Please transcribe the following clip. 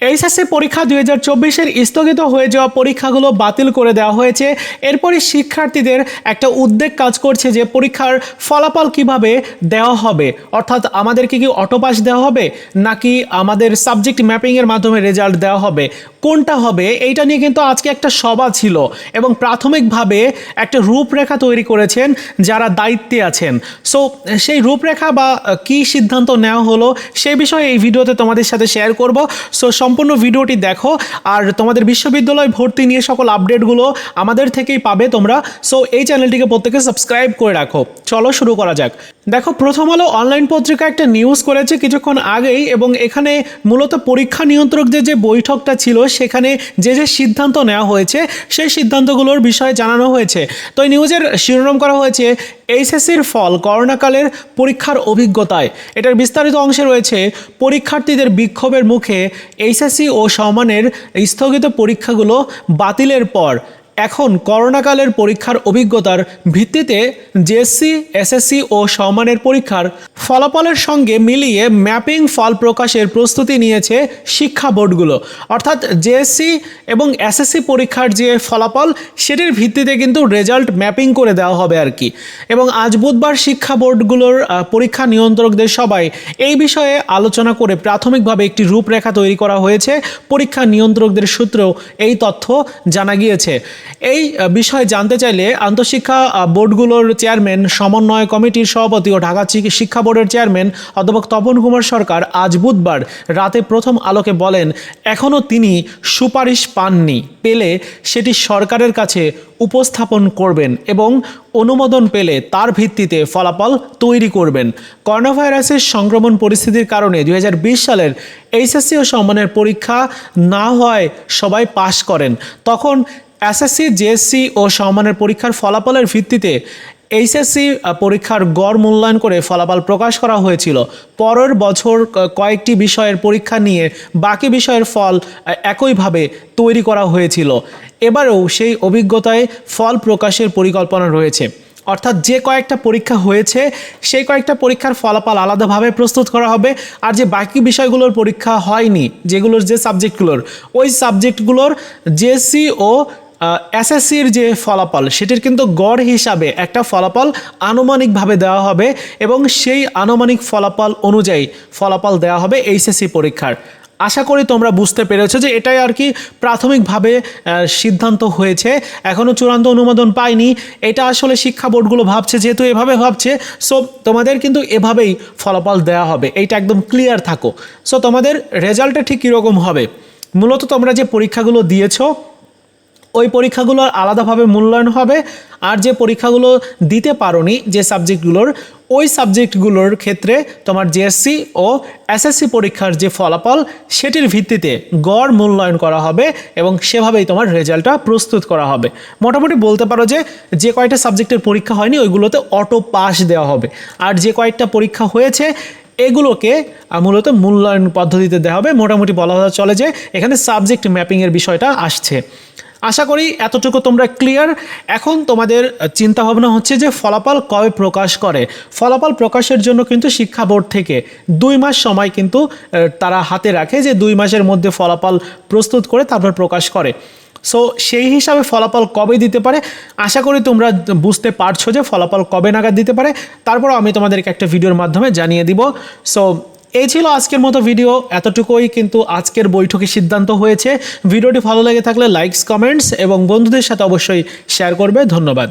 HSC পরীক্ষা দুই হাজার চব্বিশের স্থগিত হয়ে যাওয়া পরীক্ষাগুলো বাতিল করে দেওয়া হয়েছে। এরপরে শিক্ষার্থীদের একটা উদ্বেগ কাজ করছে যে পরীক্ষার ফলাফল কীভাবে দেওয়া হবে। অর্থাৎ আমাদেরকে কি অটোপাস দেওয়া হবে, নাকি আমাদের সাবজেক্ট ম্যাপিংয়ের মাধ্যমে রেজাল্ট দেওয়া হবে, কোনটা হবে, এইটা নিয়ে কিন্তু আজকে একটা সভা ছিল এবং প্রাথমিকভাবে একটা রূপরেখা তৈরি করেছেন যারা দায়িত্বে আছেন। সো সেই রূপরেখা বা কি সিদ্ধান্ত নেওয়া হলো সেই বিষয়ে এই ভিডিওতে তোমাদের সাথে শেয়ার করব। সো সম্পূর্ণ ভিডিওটি দেখো আর তোমাদের বিশ্ববিদ্যালয় ভর্তি নিয়ে সকল আপডেটগুলো আমাদের থেকেই পাবে তোমরা। সো এই চ্যানেলটিকে প্রত্যেকে সাবস্ক্রাইব করে রাখো। চলো শুরু করা যাক। দেখো, প্রথম আলো অনলাইন পত্রিকা একটা নিউজ করেছে কিছুক্ষণ আগেই এবং এখানে মূলত পরীক্ষা নিয়ন্ত্রকদের যে বৈঠকটা ছিল, সেখানে যে যে সিদ্ধান্ত নেওয়া হয়েছে, সেই সিদ্ধান্তগুলোর বিষয়ে জানানো হয়েছে। তো এই নিউজের শিরোনাম করা হয়েছে এইচএসসির ফল করোনাকালের পরীক্ষার অভিজ্ঞতায়। এটার বিস্তারিত অংশে রয়েছে, পরীক্ষার্থীদের বিক্ষোভের মুখে এইচএসসি ও সমানের স্থগিত পরীক্ষাগুলো বাতিলের পর। এখন করোনাকালের পরীক্ষার অভিজ্ঞতার ভিত্তিতে জেএসসি এসএসসি ও সম্মানের পরীক্ষার ফলাফলের সঙ্গে মিলিয়ে ম্যাপিং ফল প্রকাশের প্রস্তুতি নিয়েছে শিক্ষা বোর্ডগুলো। অর্থাৎ জেএসসি এবং এসএসসি পরীক্ষার যে ফলাফল, সেটির ভিত্তিতে কিন্তু রেজাল্ট ম্যাপিং করে দেওয়া হবে আর কি। এবং আজ বুধবার শিক্ষা বোর্ডগুলোর পরীক্ষা নিয়ন্ত্রকদের সবাই এই বিষয়ে আলোচনা করে প্রাথমিকভাবে একটি রূপরেখা তৈরি করা হয়েছে। পরীক্ষা নিয়ন্ত্রকদের সূত্রেও এই তথ্য জানা গিয়েছে। এই বিষয়ে জানতে চাইলে আন্তঃশিক্ষা বোর্ডগুলোর চেয়ারম্যান সমন্বয় কমিটির সভাপতি ও ঢাকা শিক্ষা বোর্ডের চেয়ারম্যান অধ্যাপক তপন কুমার সরকার আজ বুধবার রাতে প্রথম আলোকে বলেন, এখনও তিনি সুপারিশ পাননি। পেলে সেটি সরকারের কাছে উপস্থাপন করবেন এবং অনুমোদন পেলে তার ভিত্তিতে ফলাফল তৈরি করবেন। করোনা ভাইরাসের সংক্রমণ পরিস্থিতির কারণে দুই হাজার বিশ সালের এইচএসসি ও সম্মানের পরীক্ষা না হওয়ায় সবাই পাশ করেন। তখন এসএসসি, জেএসসি ও সম্মানের পরীক্ষার ফলাফলের ভিত্তিতে এইচএসসি পরীক্ষার গড় মূল্যায়ন করে ফলাফল প্রকাশ করা হয়েছিল। পরের বছর কয়েকটি বিষয়ের পরীক্ষা নিয়ে বাকি বিষয়ের ফল একইভাবে তৈরি করা হয়েছিল। এবারেও সেই অভিজ্ঞতায় ফল প্রকাশের পরিকল্পনা রয়েছে। অর্থাৎ যে কয়েকটা পরীক্ষা হয়েছে, সেই কয়েকটা পরীক্ষার ফলাফল আলাদাভাবে প্রস্তুত করা হবে। আর যে বাকি বিষয়গুলোর পরীক্ষা হয়নি, যেগুলোর যে সাবজেক্টগুলোর ওই সাবজেক্টগুলোর জেসি ও এসএসসির যে ফলাফল, সেটির কিন্তু গড় হিসাবে একটা ফলাফল আনুমানিকভাবে দেওয়া হবে এবং সেই আনুমানিক ফলাফল অনুযায়ী ফলাফল দেওয়া হবে এইচএসসি পরীক্ষার। আশা করি তোমরা বুঝতে পেরেছ যে এটাই আর কি প্রাথমিকভাবে সিদ্ধান্ত হয়েছে। এখনও চূড়ান্ত অনুমোদন পায়নি এটা আসলে শিক্ষা বোর্ডগুলো ভাবছে, যেহেতু এভাবে ভাবছে, সো তোমাদের কিন্তু এভাবেই ফলাফল দেওয়া হবে। এইটা একদম ক্লিয়ার থাকো। সো তোমাদের রেজাল্টটা ঠিক কীরকম হবে? মূলত তোমরা যে পরীক্ষাগুলো দিয়েছ ওই পরীক্ষাগুলোর আলাদাভাবে মূল্যায়ন হবে। আর যে পরীক্ষাগুলো দিতে পারোনি যে সাবজেক্টগুলোর, ওই সাবজেক্টগুলোর ক্ষেত্রে তোমার জেএসসি ও এসএসসি পরীক্ষার যে ফলাফল, সেটির ভিত্তিতে গড় মূল্যায়ন করা হবে এবং সেভাবেই তোমার রেজাল্টটা প্রস্তুত করা হবে। মোটামুটি বলতে পারো যে যে কয়টা সাবজেক্টের পরীক্ষা হয়নি, ওইগুলোতে অটো পাস দেওয়া হবে। আর যে কয়েকটা পরীক্ষা হয়েছে, এগুলোকে মূলত মূল্যায়ন পদ্ধতিতে দেওয়া হবে। মোটামুটি বলা চলে যে, এখানে সাবজেক্ট ম্যাপিংয়ের বিষয়টা আসছে। আশা করি এতটুকু তোমরা ক্লিয়ার এখন তোমাদের চিন্তা ভাবনা হচ্ছে যে ফলাফল কবে প্রকাশ করে। ফলাফল প্রকাশের জন্য কিন্তু শিক্ষা বোর্ড থেকে দুই মাস সময় কিন্তু তারা হাতে রাখে যে দুই মাসের মধ্যে ফলাফল প্রস্তুত করে তারপর প্রকাশ করে। সো সেই হিসাবে ফলাফল কবে দিতে পারে? আশা করি তোমরা বুঝতে পারছ যে ফলাফল কবে নাগাদ দিতে পারে। তারপর আমি তোমাদেরকে একটা ভিডিওর মাধ্যমে জানিয়ে দিব। সো এই ছিল আজকের মতো ভিডিও এতটুকুই কিন্তু আজকের বৈঠকে সিদ্ধান্ত হয়েছে। ভিডিওটি ভালো লেগে থাকলে লাইকস কমেন্টস এবং বন্ধুদের সাথে অবশ্যই শেয়ার করবে। ধন্যবাদ।